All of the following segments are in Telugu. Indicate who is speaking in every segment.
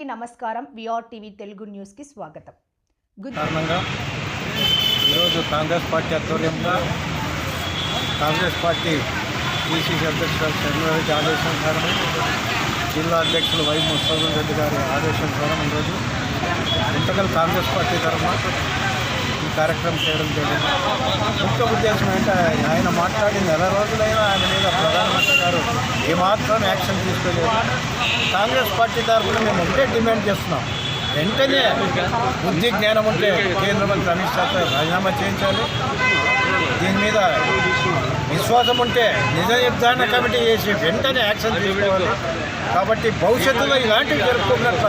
Speaker 1: నమస్కారం. విఆర్ టీవీ తెలుగు న్యూస్కి స్వాగతం. గుడ్
Speaker 2: కారణంగా ఈరోజు కాంగ్రెస్ పార్టీ ఆధ్వర్యంగా కాంగ్రెస్ పార్టీ పిసిసి అధ్యక్షుడు చంద్రబాబు ఆదేశానుసారం జిల్లా అధ్యక్షులు వై ముస్తఫన్ రెడ్డి గారి ఆదేశానుసారం ఈరోజు ఇంతకల్ కాంగ్రెస్ పార్టీ తరఫున ఈ కార్యక్రమం చేయడం జరిగింది. ముఖ్య ఉద్దేశం ఏంటంటే ఆయన మాట్లాడి నెల రోజులైనా ఆయన మీద ప్రధానమంత్రి ఏమాత్రం యాక్షన్ తీసుకోలేదు కాంగ్రెస్ పార్టీ తరఫున మేము ఒకటే డిమాండ్ చేస్తున్నాం. వెంటనే బుద్ధి జ్ఞానం ఉంటే కేంద్ర మంత్రి అమిత్ షాతో రాజీనామా చేయించాలి. దీని మీద విశ్వాసం ఉంటే నిజ నిర్ధారణ కమిటీ చేసి వెంటనే యాక్షన్ తీసుకోవాలి. కాబట్టి భవిష్యత్తులో ఇలాంటివి జరుపుకున్నట్ల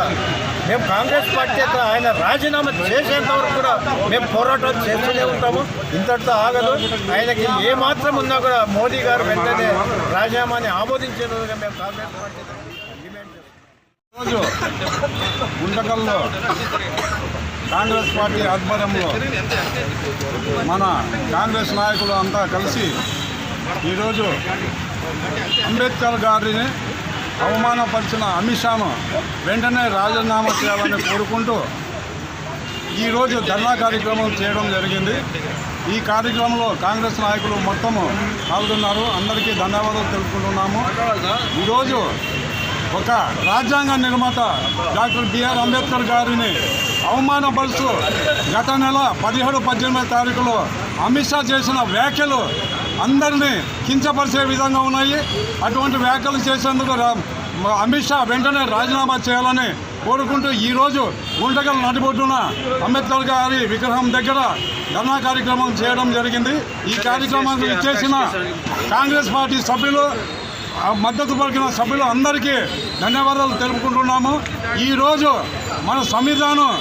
Speaker 2: మేము కాంగ్రెస్ పార్టీ యొక్క ఆయన రాజీనామా చేసేంత వరకు కూడా మేము పోరాటం చేస్తూనే ఉంటాము. ఇంతటితో ఆగదు. ఆయనకి ఏ మాత్రం ఉన్నా కూడా మోదీ గారు వెంటనే రాజీనామాని ఆమోదించేందుకు మేము కాంగ్రెస్ పార్టీ
Speaker 3: రోజు గుంటకల్లో కాంగ్రెస్ పార్టీ ఆధ్వర్యంలో మన కాంగ్రెస్ నాయకులు అంతా కలిసి ఈరోజు అంబేద్కర్ గారిని అవమానపరిచిన అమిత్ షాను వెంటనే రాజీనామా చేయాలని కోరుకుంటూ ఈరోజు ధర్నా కార్యక్రమం చేయడం జరిగింది. ఈ కార్యక్రమంలో కాంగ్రెస్ నాయకులు మొత్తము పాల్గొన్నారు. అందరికీ ధన్యవాదాలు తెలుపుకుంటున్నాము. ఈరోజు ఒక రాజ్యాంగ నిర్మాత డాక్టర్ బిఆర్ అంబేద్కర్ గారిని అవమానపరుస్తూ గత నెల పదిహేడు పద్దెనిమిది తారీఖులో అమిత్ షా చేసిన వ్యాఖ్యలు అందరినీ కించపరిచే విధంగా ఉన్నాయి. అటువంటి వ్యాఖ్యలు చేసేందుకు అమిత్ షా వెంటనే రాజీనామా చేయాలని కోరుకుంటూ ఈరోజు గుంటకల్ నడిబొడ్డున అంబేద్కర్ గారి విగ్రహం దగ్గర ధర్నా కార్యక్రమం చేయడం జరిగింది. ఈ కార్యక్రమానికి చేసిన కాంగ్రెస్ పార్టీ సభ్యులు మద్దతు పలికిన సభ్యులు అందరికీ ధన్యవాదాలు తెలుపుకుంటున్నాము. ఈరోజు మన సంవిధానం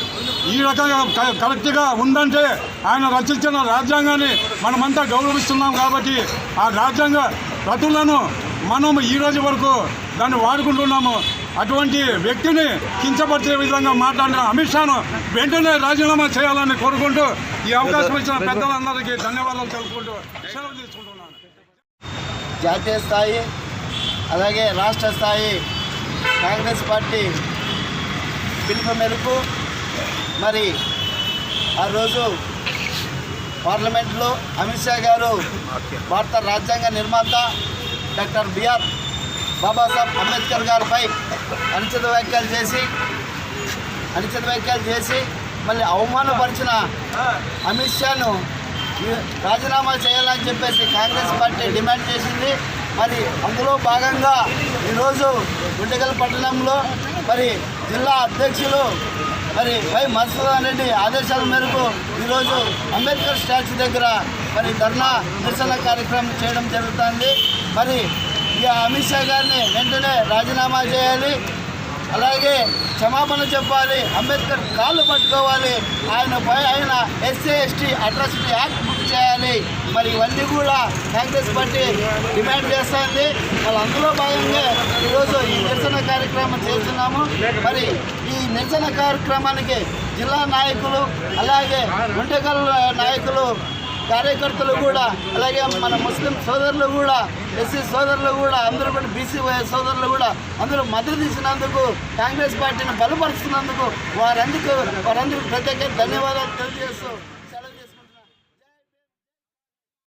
Speaker 3: ఈ రకంగా క- కరెక్ట్గా ఉందంటే ఆయన రచించిన రాజ్యాంగాన్ని మనమంతా గౌరవిస్తున్నాం కాబట్టి ఆ రాజ్యాంగ రతులను మనం ఈ రోజు వరకు దాన్ని వాడుకుంటున్నాము. అటువంటి వ్యక్తిని కించపరిచే విధంగా మాట్లాడిన అమిత్ షాను వెంటనే రాజీనామా చేయాలని కోరుకుంటూ ఈ అవకాశం ఇచ్చిన పెద్దలందరికీ ధన్యవాదాలు తెలుపుకుంటూ సెలవు తీసుకుంటున్నాను.
Speaker 4: జాతీయ స్థాయి అలాగే రాష్ట్ర స్థాయి కాంగ్రెస్ పార్టీ పిలుపు మేరకు మరి ఆ రోజు పార్లమెంట్లో అమిత్ షా గారు భారత రాజ్యాంగ నిర్మాత డాక్టర్ బిఆర్ బాబాసాహెబ్ అంబేద్కర్ గారిపై అనుచిత వ్యాఖ్యలు చేసి అనుచిత వ్యాఖ్యలు చేసి మళ్ళీ అవమానపరిచిన అమిత్ షాను రాజీనామా చేయాలని చెప్పేసి కాంగ్రెస్ పార్టీ డిమాండ్ చేసింది. మరి అందులో భాగంగా ఈరోజు గుంటగల్ పట్టణంలో మరి జిల్లా అధ్యక్షులు మరి వై మధుసూదన్ రెడ్డి ఆదేశాల మేరకు ఈరోజు అంబేద్కర్ స్టాచ్యూ దగ్గర మరి ధర్నా నిరసన కార్యక్రమం చేయడం జరుగుతుంది. మరి ఈ అమిత్ షా గారిని వెంటనే రాజీనామా చేయాలి. అలాగే క్షమాపణ చెప్పాలి. అంబేద్కర్ కాళ్ళు పట్టుకోవాలి. ఆయనపై ఆయన SC ST atrocity act book చేయాలి. మరి ఇవన్నీ కూడా కాంగ్రెస్ పార్టీ డిమాండ్ చేస్తుంది. మరి అందులో భాగంగా ఈరోజు ఈ నిరసన కార్యక్రమం చేస్తున్నాము. మరి ఈ నిరసన కార్యక్రమానికి జిల్లా నాయకులు అలాగే గుంటకల్ నాయకులు కార్యకర్తలు కూడా అలాగే మన ముస్లిం సోదరులు కూడా ఎస్సీ సోదరులు కూడా అందరూ కూడా బీసీ సోదరులు కూడా అందరూ మద్దతు ఇచ్చినందుకు కాంగ్రెస్ పార్టీని బలపరుస్తున్నందుకు వారందుకు వారందరికీ ప్రత్యేక ధన్యవాదాలు తెలియజేస్తూ